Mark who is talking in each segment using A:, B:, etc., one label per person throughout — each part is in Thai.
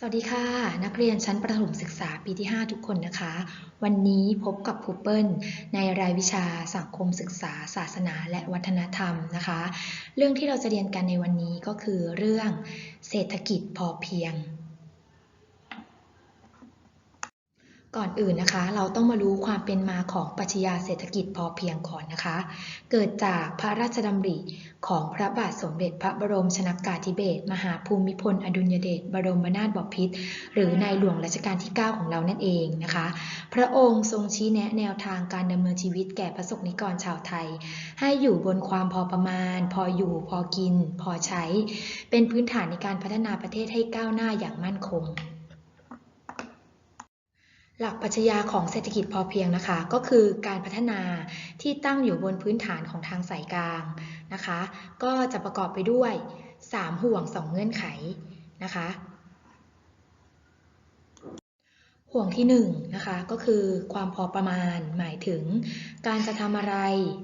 A: สวัสดีค่ะ นักเรียนชั้นประถมศึกษาปีที่ 5 ทุกคนนะคะ วันนี้พบกับครูเปิลในรายวิชาสังคมศึกษา ศาสนาและวัฒนธรรมนะคะ เรื่องที่เราจะเรียนกันในวันนี้ก็คือเรื่องเศรษฐกิจพอเพียง ก่อนอื่นนะคะ เราต้องมารู้ความเป็นมาของปัชญาเศรษฐกิจพอเพียงก่อนนะคะ เกิดจากพระราชดำริของพระบาทสมเด็จพระบรมชนากาธิเบศรมหาภูมิพล อดุลยเดชบรมนาถบพิตรหรือในหลวงรัชกาลที่ 9 ของเรานั่นเองนะคะ พระองค์ทรงชี้แนะแนวทางการดำเนินชีวิตแก่ประสบนิกรชาวไทย ให้อยู่บนความพอประมาณ พออยู่พอกิน พอใช้ เป็นพื้นฐานในการพัฒนาประเทศให้ก้าวหน้าอย่างมั่นคง หลักปรัชญาของเศรษฐกิจพอเพียงนะคะ ก็คือการพัฒนาที่ตั้งอยู่บนพื้นฐานของทางสายกลางนะคะ ก็จะประกอบไปด้วย 3 ห่วง 2 เงื่อนไขนะคะ ห่วงที่1นงนะคะก็คือความพอประมาณหมายถึง การจะทำอะไร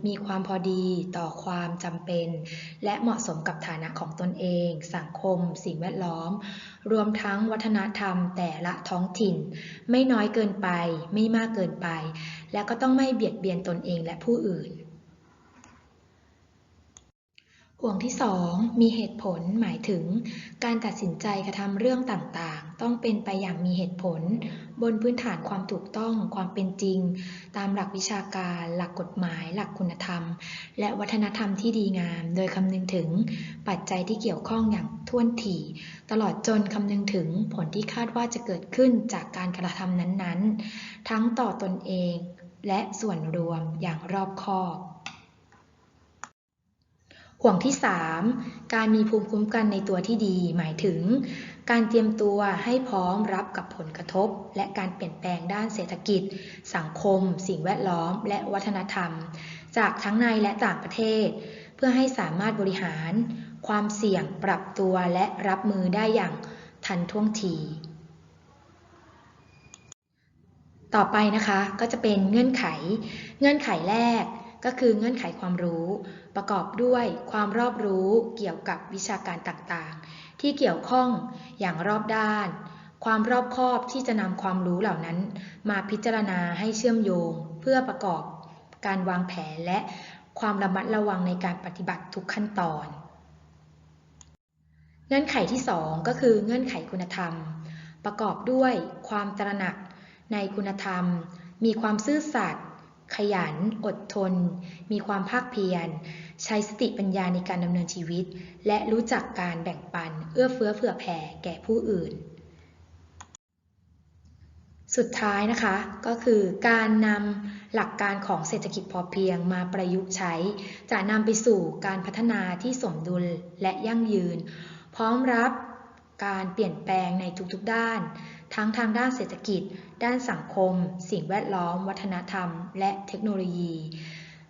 A: มีความพอดีต่อความจำเป็น และเหมาะสมกับฐานะของตนเอง สังคม สิ่งแวดล้อม รวมทั้งวัฒนธรรมแต่ละท้องถิ่น ไม่น้อยเกินไป ไม่มากเกินไป และก็ต้องไม่เบียดเบียนตนเองและผู้อื่น ห่วงที่ 2 มีเหตุผลหมายถึง การตัดสินใจกระทำเรื่องต่าง ต้องเป็นไปอย่างมีเหตุผล บนพื้นฐานความถูกต้องความเป็นจริง ตามหลักวิชาการ หลักกฎหมาย หลักคุณธรรม และวัฒนธรรมที่ดีงาม โดยคำนึงถึงปัจจัยที่เกี่ยวข้องอย่างท่วนถี่ ตลอดจนคำนึงถึงผลที่คาดว่าจะเกิดขึ้นจากการกระทำนั้นๆ ทั้งต่อตนเอง และส่วนรวมอย่างรอบคอบ ห่วงที่ 3 การมีภูมิคุ้มกันในตัวที่ดี หมายถึง การเตรียมตัวให้พร้อมรับกับผลกระทบ และการเปลี่ยนแปลงด้านเศรษฐกิจ สังคม สิ่งแวดล้อม และวัฒนธรรม จากทั้งในและต่างประเทศ เพื่อให้สามารถบริหาร ความเสี่ยงปรับตัวและรับมือได้อย่างทันท่วงทีต่อไปนะคะก็จะเป็นเงื่อนไข เงื่อนไขแรก ก็คือเงื่อนไขความรู้ ประกอบด้วยความรอบรู้เกี่ยวกับวิชาการต่างๆ ที่เกี่ยวข้องอย่างรอบด้าน ความรอบคอบที่จะนำความรู้เหล่านั้น มาพิจารณาให้เชื่อมโยง เพื่อประกอบการวางแผนและความระมัดระวังในการปฏิบัติทุกขั้นตอน เงื่อนไขที่ 2 ก็คือเงื่อนไขคุณธรรม ประกอบด้วยความตระหนักในคุณธรรม มีความซื่อสัตย์ ขยัน อดทน มีความภาคเพียร ใช้สติปัญญาในการดำเนินชีวิต และรู้จักการแบ่งปัน เอื้อเฟื้อเผื่อแผ่แก่ผู้อื่น สุดท้ายนะคะก็คือการนำหลักการของเศรษฐกิจพอเพียงมาประยุกต์ใช้ จะนำไปสู่การพัฒนาที่สมดุลและยั่งยืน พร้อมรับการเปลี่ยนแปลงในทุกๆด้าน ทั้งทางด้านเศรษฐกิจ ด้านสังคม สิ่งแวดล้อม วัฒนธรรม และเทคโนโลยี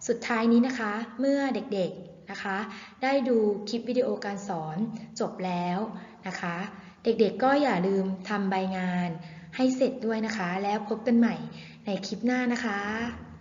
A: สุดท้ายนี้นะคะ เมื่อเด็กๆนะคะ ได้ดูคลิปวิดีโอการสอนจบแล้วนะคะ เด็กๆก็อย่าลืมทำใบงานให้เสร็จด้วยนะคะ แล้วพบกันใหม่ในคลิปหน้านะคะ